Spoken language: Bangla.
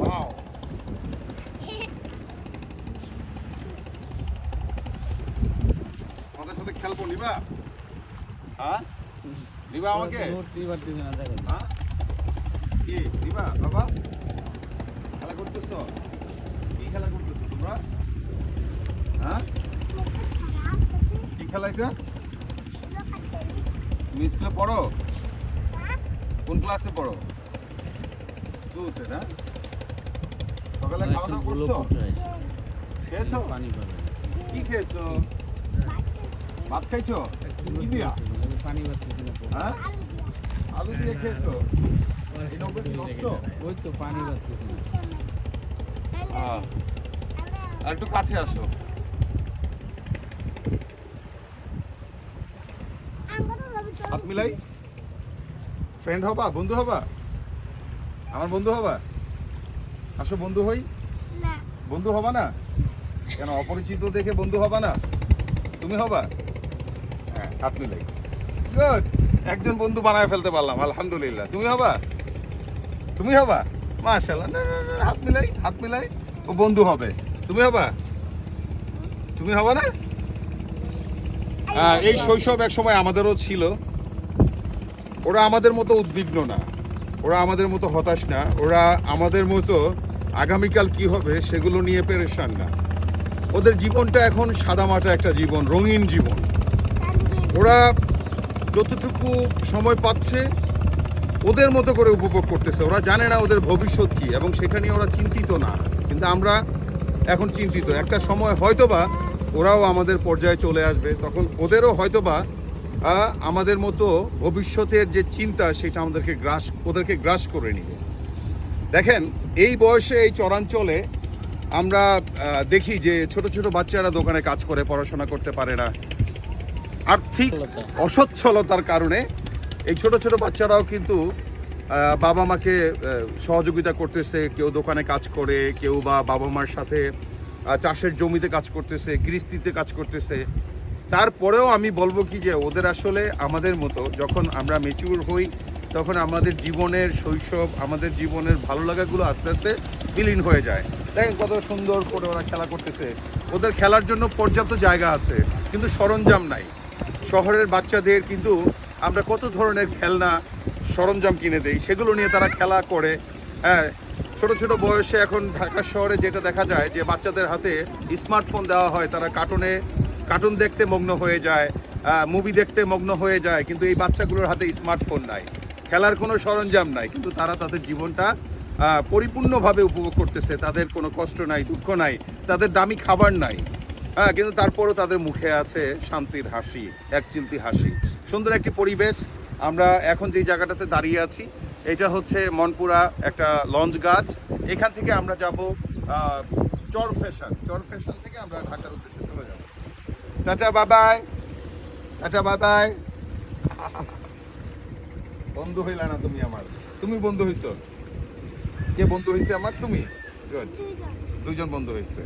Wow. আমাদের সাথে খেলব নিবা? হ্যাঁ? নিবা আমাকে? তিনবার দিন হ্যাঁ? কি নিবা বাবা? খেলা করতেছ? কি খেলা করতেছো তোমরা? হ্যাঁ? কি খেলা এটা? তুমি স্কুলে পড়ো? হ্যাঁ। কোন ক্লাসে পড়ো? টুতে না? সকালে খাওয়া দাওয়া করছ? খেয়েছো? পানি কি খেয়েছো? ভাত খাইছো? কি দিয়া? পানি পাচ্ছি না হ্যাঁ? আলু দিয়ে খেয়েছো? ওই তো পানি আহ, আর একটু কাছে আসো। হাত মিলাই। ফ্রেন্ড হবা? বন্ধু হবা? আমার বন্ধু হবা? আসো বন্ধু হই। বন্ধু হবা না? কেন অপরিচিত দেখে বন্ধু হবা না? তুমি হবা? হ্যাঁ হাত মিলাই। গুড একজন বন্ধু বানায় ফেলতে পারলাম আলহামদুলিল্লাহ। তুমি হবা? তুমি হবা? মাশাল্লাহ না, হাত মিলাই হাত মিলাই ও বন্ধু হবে। তুমি হবা? তুমি হবা না? হ্যাঁ, এই শৈশব এক সময় আমাদেরও ছিল। ওরা আমাদের মতো উদ্বিগ্ন না। ওরা আমাদের মতো হতাশ না। ওরা আমাদের মতো আগামীকাল কি হবে সেগুলো নিয়ে পেরেশান না। ওদের জীবনটা এখন সাদামাটা একটা জীবন, রঙিন জীবন। ওরা যতটুকু সময় পাচ্ছে, ওদের মতো করে উপভোগ করতেছে। ওরা জানে না ওদের ভবিষ্যৎ কি এবং সেটা নিয়ে ওরা চিন্তিত না। কিন্তু আমরা এখন চিন্তিত। একটা সময় হয়তোবা ওরাও আমাদের পর্যায়ে চলে আসবে। তখন ওদেরও হয়তোবা আমাদের মতো ভবিষ্যতের যে চিন্তা, সেটা আমাদেরকে গ্রাস, ওদেরকে গ্রাস করে নিবে। দেখেন এই বয়সে এই চরাঞ্চলে আমরা দেখি যে ছোট ছোট বাচ্চারা দোকানে কাজ করে পড়াশোনা করতে পারে না। আর্থিক অসচ্ছলতার কারণে এই ছোট ছোট বাচ্চারাও কিন্তু বাবা মাকে সহযোগিতা করতেছে কেউ দোকানে কাজ করে কেউ বা বাবা মার সাথে চাষের জমিতে কাজ করতেছে গৃহস্থিতে কাজ করতেছে। তারপরেও আমি বলব কি যে ওদের আসলে আমাদের মতো যখন আমরা মেচুর হই তখন আমাদের জীবনের শৈশব, আমাদের জীবনের ভালো লাগাগুলো আস্তে আস্তে বিলীন হয়ে যায়। দেখেন কত সুন্দর করে ওরা খেলা করতেছে। ওদের খেলার জন্য পর্যাপ্ত জায়গা আছে, কিন্তু সরঞ্জাম নাই। শহরের বাচ্চাদের কিন্তু আমরা কত ধরনের খেলনা, সরঞ্জাম কিনে দেই, সেগুলো নিয়ে তারা খেলা করে। হ্যাঁ ছোট ছোট বয়সে এখন ঢাকা শহরে যেটা দেখা যায় যে বাচ্চাদের হাতে স্মার্টফোন দেওয়া হয়, তারা কার্টুনে, কার্টুন দেখতে মগ্ন হয়ে যায় মুভি দেখতে মগ্ন হয়ে যায়, কিন্তু এই বাচ্চাগুলোর হাতে স্মার্টফোন নাই। খেলার কোনো সরঞ্জাম নাই, কিন্তু তারা তাদের জীবনটা পরিপূর্ণভাবে উপভোগ করতেছে, তাদের কোনো কষ্ট নাই, দুঃখ নাই, তাদের দামি খাবার নাই। হ্যাঁ কিন্তু তারপরও তাদের মুখে আছে শান্তির হাসি, এক চিলতি হাসি। সুন্দর একটি পরিবেশ, আমরা এখন যে জায়গাটাতে দাঁড়িয়ে আছি, এটা হচ্ছে মনপুরা একটা লঞ্চ গার্ড। এখান থেকে আমরা যাব চর ফ্যাশন চর ফ্যাশন থেকে আমরা ঢাকার উদ্দেশ্যে চলে যাব। টাটা বাবাই টাটা বাবাই বন্ধু হইলা না তুমি আমার? তুমি বন্ধু হইছো? কে বন্ধু হইছে আমার? তুমি? গুড দুইজন বন্ধু হয়েছে